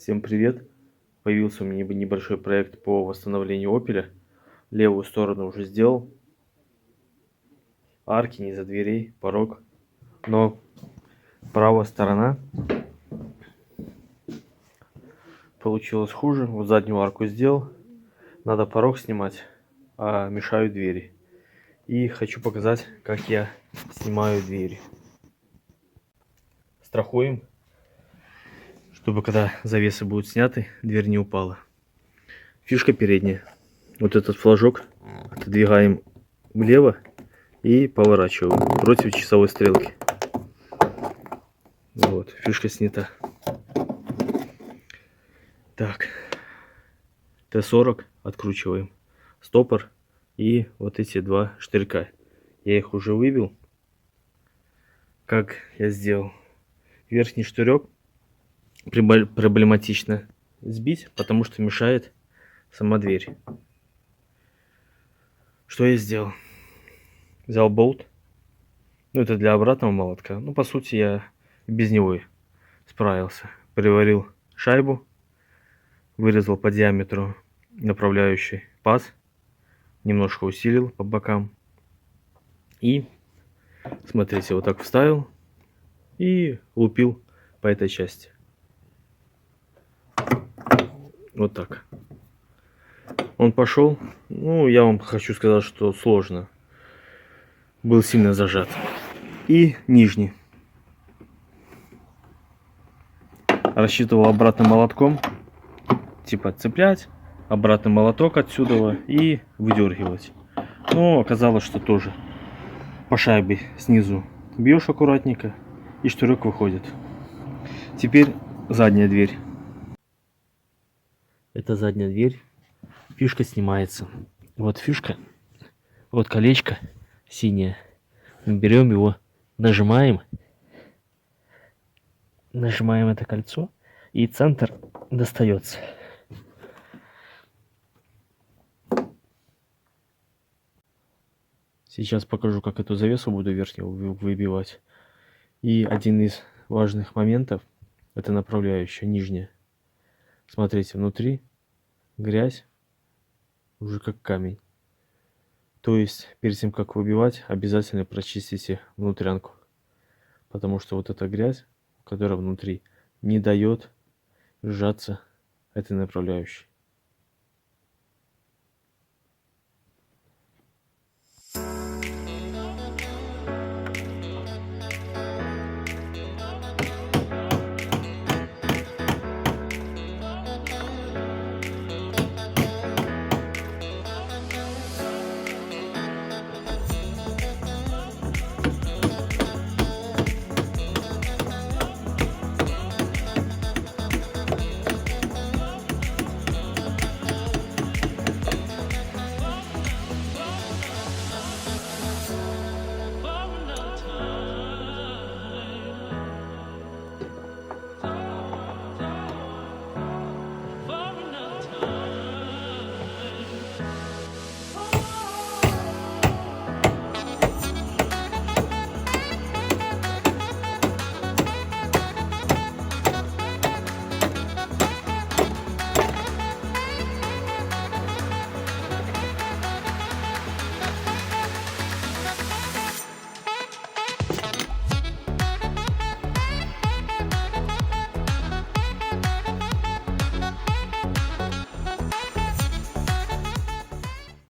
Всем привет! Появился у меня неб- небольшой проект по восстановлению опеля. Левую сторону уже сделал. Арки, не за дверей, порог. Но правая сторона получилось хуже. Вот заднюю арку сделал. Надо порог снимать, а мешают двери. И хочу показать, как я снимаю двери. Страхуем чтобы когда завесы будут сняты, дверь не упала. Фишка передняя. Вот этот флажок отодвигаем влево и поворачиваем против часовой стрелки. Вот, фишка снята. Так, Т-40 откручиваем. Стопор и вот эти два штырька. Я их уже выбил. Как я сделал? Верхний штырек проблематично сбить, потому что мешает сама дверь. Что я сделал? Взял болт. Ну, это для обратного молотка. Ну, по сути, я без него справился. Приварил шайбу, вырезал по диаметру направляющий паз, немножко усилил по бокам. И, смотрите, вот так вставил и лупил по этой части. Вот так. Он пошел. Ну, я вам хочу сказать, что сложно. Был сильно зажат. И нижний. Рассчитывал обратным молотком. Типа цеплять. Обратный молоток отсюда и выдергивать. Но оказалось, что тоже по шайбе снизу бьешь аккуратненько и штырек выходит. Теперь задняя дверь. Это задняя дверь. Фишка снимается. Вот фишка. Вот колечко синее. Мы берем его, нажимаем. Нажимаем это кольцо. И центр достается. Сейчас покажу, как эту завесу буду верхнюю вы- выбивать. И один из важных моментов это направляющая нижняя. Смотрите, внутри грязь уже как камень. То есть, перед тем, как выбивать, обязательно прочистите внутрянку. Потому что вот эта грязь, которая внутри, не дает сжаться этой направляющей.